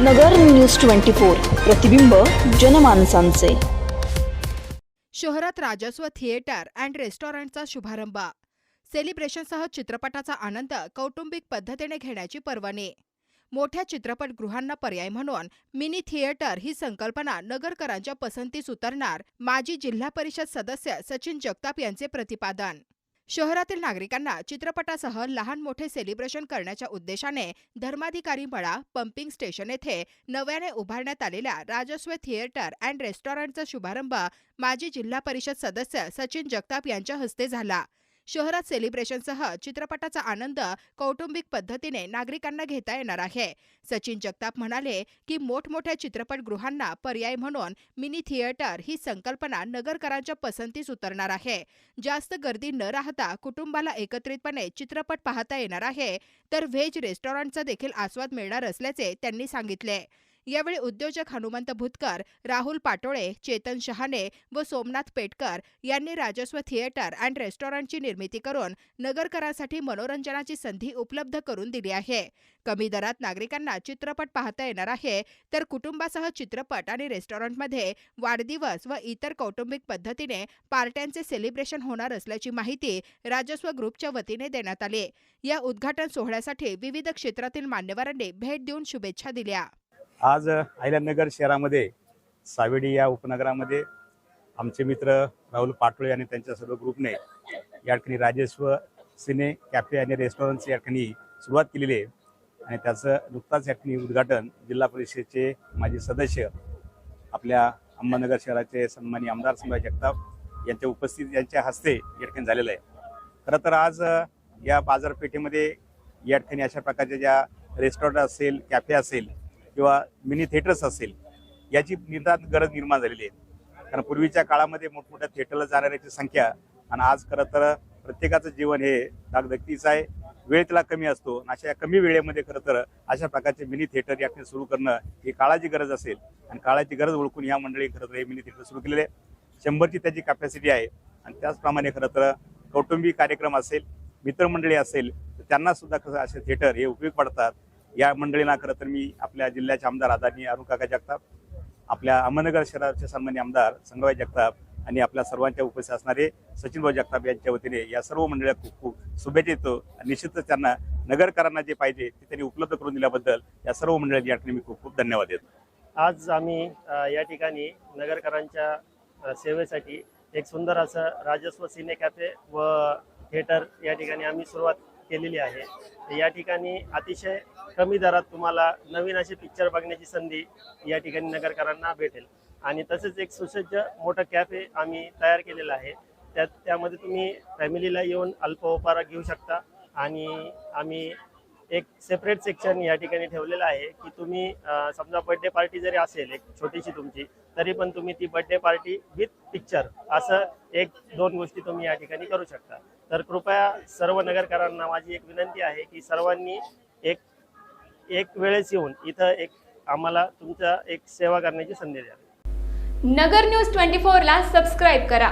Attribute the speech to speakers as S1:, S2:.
S1: नगर news twenty four प्रतिबिंब जनमानसांचे.
S2: शहरात राजस्व थिएटर अँड रेस्टॉरंटचा शुभारंभ. सेलिब्रेशनसह चित्रपटाचा आनंद कौटुंबिक पद्धतीने घेण्याची पर्वणी. मोठ्या चित्रपटगृहांना पर्याय म्हणून मिनी थिएटर ही संकल्पना नगरकरांच्या पसंतीस उतरणार माजी जिल्हा परिषद सदस्य सचिन जगताप यांचे प्रतिपादन. शहरातील नागरिकांना चित्रपटासह लहान मोठे सेलिब्रेशन करण्याच्या उद्देशाने धर्माधिकारी मळा पंपिंग स्टेशन येथे नव्याने उभारण्यात आलेल्या राजस्व थिएटर अँड रेस्टॉरंटचा शुभारंभ माजी जिल्हा परिषद सदस्य सचिन जगताप यांच्या हस्ते झाला. शहरात सेलिब्रेशनसह चित्रपटाचा आनंद कौटुंबिक पद्धतीने नागरिकांना घेता येणार आहे. सचिन जगताप म्हणाले की मोठमोठ्या चित्रपटगृहांना पर्याय म्हणून मिनी थिएटर ही संकल्पना नगरकरांच्या पसंतीस उतरणार आहे. जास्त गर्दी न राहता कुटुंबाला एकत्रितपणे चित्रपट पाहता येणार आहे तर व्हेज रेस्टॉरंटचा देखील आस्वाद मिळणार असल्याचे त्यांनी सांगितले. यावेळी उद्योजक हनुमंत भुतकर राहुल पाटोळे चेतन शहाणे व सोमनाथ पेटकर यांनी राजस्व थिएटर अँड रेस्टॉरंटची निर्मिती करून नगरकरांसाठी मनोरंजनाची संधी उपलब्ध करून दिली आहे. कमी दरात नागरिकांना चित्रपट पाहता येणार आहे तर कुटुंबासह चित्रपट आणि रेस्टॉरंटमध्ये वाढदिवस व इतर कौटुंबिक पद्धतीने पार्ट्यांचे सेलिब्रेशन होणार असल्याची माहिती राजस्व ग्रुपच्या वतीने देण्यात आली. या उद्घाटन सोहळ्यासाठी विविध क्षेत्रातील मान्यवरांनी भेट देऊन शुभेच्छा दिल्या.
S3: आज अहिल्यानगर शहरामध्ये सावेडी या उपनगरामध्ये आमचे मित्र राहुल पाटोळे आणि त्यांच्या सर्व ग्रुपने या ठिकाणी राजेश्व सिने कॅफे आणि रेस्टॉरंटची या ठिकाणी सुरुवात केलेली आहे. आणि त्याचं नुकताच या ठिकाणी उद्घाटन जिल्हा परिषदेचे माजी सदस्य आपल्या अहमदनगर शहराचे सन्मानी आमदार संभाजी जगताप यांच्या उपस्थित यांच्या हस्ते या ठिकाणी झालेलं आहे. खरं तर आज या बाजारपेठेमध्ये या ठिकाणी अशा प्रकारच्या ज्या रेस्टॉरंट असेल कॅफे असेल किंवा मिनी थिएटर्स असेल याची निर्धार गरज निर्माण झालेली आहे. कारण पूर्वीच्या काळामध्ये मोठमोठ्या थिएटरला जाणाऱ्याची संख्या आणि आज खरं तर प्रत्येकाचं जीवन हे दागदगतीचं आहे. वेळ त्याला कमी असतो आणि अशा कमी वेळेमध्ये खरं तर अशा प्रकारचे मिनी थिएटर या ठिकाणी सुरू करणं ही काळाची गरज असेल. आणि काळाची गरज ओळखून या मंडळी खरं तर हे मिनी थिएटर सुरू केलेले आहे शंभरची त्याची कॅपॅसिटी आहे. आणि त्याचप्रमाणे खरं तर कौटुंबिक कार्यक्रम असेल मित्रमंडळी असेल तर त्यांना सुद्धा कसं असे थिएटर हे उपयोग पडतात. या मंडळींना खरं तर मी आपल्या जिल्ह्याचे आमदार आदरणीय अरुण काका जगताप आपल्या अहमदनगर शहराचे सन्मान्य आमदार संगवाई जगताप आणि आपल्या सर्वांच्या उपस्थित असणारे सचिनभाऊ जगताप यांच्या वतीने या सर्व मंडळीला खूप खूप शुभेच्छा देतो. आणि निश्चितच त्यांना नगरकरांना जे पाहिजे ते त्यांनी उपलब्ध करून दिल्याबद्दल या सर्व मंडळांच्या या ठिकाणी मी खूप खूप धन्यवाद देतो.
S4: आज आम्ही या ठिकाणी नगरकरांच्या सेवेसाठी एक सुंदर असं राजस्व सिने कॅफे व थिएटर या ठिकाणी आम्ही सुरुवात केलेली आहे. तर या ठिकाणी अतिशय कमी दरात तुम्हाला नवीन असे पिक्चर बघण्याची संधी या ठिकाणी नगरकरांना भेटेल. आणि तसेच एक सुसज्ज मोठं कॅफे आम्ही तयार केलेलं आहे. त्यात त्यामध्ये तुम्ही फॅमिलीला येऊन अल्पोपहार घेऊ शकता. आणि आम्ही एक सेपरेट सेक्शन या ठिकाणी ठेवलेलं आहे की तुम्ही समजा बर्थडे पार्टी जरी असेल एक छोटीशी तुमची तरी पण तुम्ही ती बर्थडे पार्टी विथ पिक्चर असं एक दोन गोष्टी तुम्ही या ठिकाणी करू शकता. तर कृपया सर्व नगरकरांना माझी एक विनंती आहे की सर्वांनी एक एक वेळेस येऊन इथं एक आम्हाला तुमचा एक सेवा करण्याची संधी द्या.
S5: नगर न्यूज ट्वेंटी फोरला सबस्क्राईब करा.